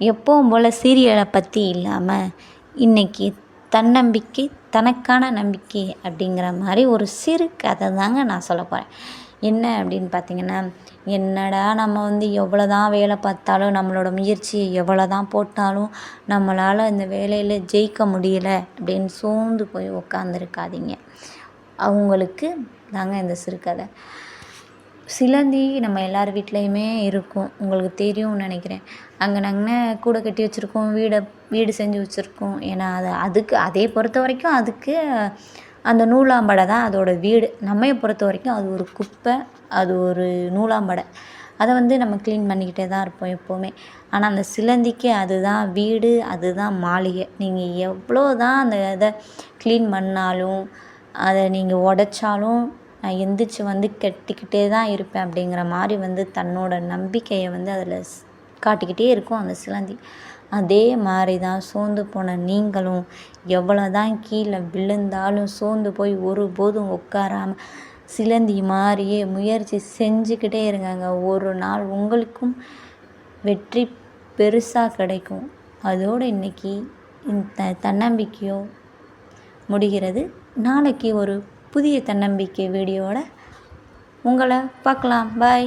எப்பவும் போல் சீரியலை பற்றி இல்லாமல் இன்றைக்கி தன்னம்பிக்கை தனக்கான நம்பிக்கை அப்படிங்கிற மாதிரி ஒரு சிறு கதை தாங்க நான் சொல்ல போகிறேன் என்ன அப்படின்னு பார்த்தீங்கன்னா என்னடா நம்ம வந்து எவ்வளோ தான் வேலை பார்த்தாலும் நம்மளோட முயற்சியை எவ்வளோ தான் போட்டாலும் நம்மளால் இந்த வேலையில் ஜெயிக்க முடியல அப்படின்னு சோர்ந்து போய் உக்காந்துருக்காதீங்க. அவங்களுக்கு தாங்க இந்த சிறுகதை சிலந்தி நம்ம எல்லார் வீட்லேயுமே இருக்கும். உங்களுக்கு தெரியும்னு நினைக்கிறேன். அங்கே நாங்கள் கூடை கட்டி வச்சுருக்கோம். வீடை வீடு செஞ்சு வச்சுருக்கோம். ஏன்னா அது அதுக்கு அதே பொறுத்த வரைக்கும் அதுக்கு அந்த நூலாம்படை தான் அதோட வீடு. நம்மையை பொறுத்த வரைக்கும் அது ஒரு குப்பை அது ஒரு நூலாம்படை. அதை வந்து நம்ம க்ளீன் பண்ணிக்கிட்டே தான் இருப்போம் எப்போவுமே. ஆனால் அந்த சிலந்திக்கு அதுதான் வீடு அதுதான் மாளிகை. நீங்கள் எவ்வளோ தான் அந்த இதை க்ளீன் பண்ணாலும் அதை நீங்கள் உடச்சாலும் நான் எந்திரிச்சு வந்து கட்டிக்கிட்டே தான் இருப்பேன் அப்படிங்கிற மாதிரி வந்து தன்னோட நம்பிக்கையை வந்து அதில் காட்டிக்கிட்டே இருக்கும் அந்த சிலந்தி. அதே மாதிரி தான் சோர்ந்து போன நீங்களும் எவ்வளோ தான் கீழே விழுந்தாலும் சோர்ந்து போய் ஒருபோதும் உட்காராமல் சிலந்தி மாதிரியே முயற்சி செஞ்சுக்கிட்டே இருங்கங்க. ஒரு நாள் உங்களுக்கும் வெற்றி பெருசாக கிடைக்கும். அதோடு இன்றைக்கி இந்த தன்னம்பிக்கையோ முடிகிறது. நாளைக்கு ஒரு புதிய தன்னம்பிக்கை வீடியோவோட உங்களை பார்க்கலாம். பாய்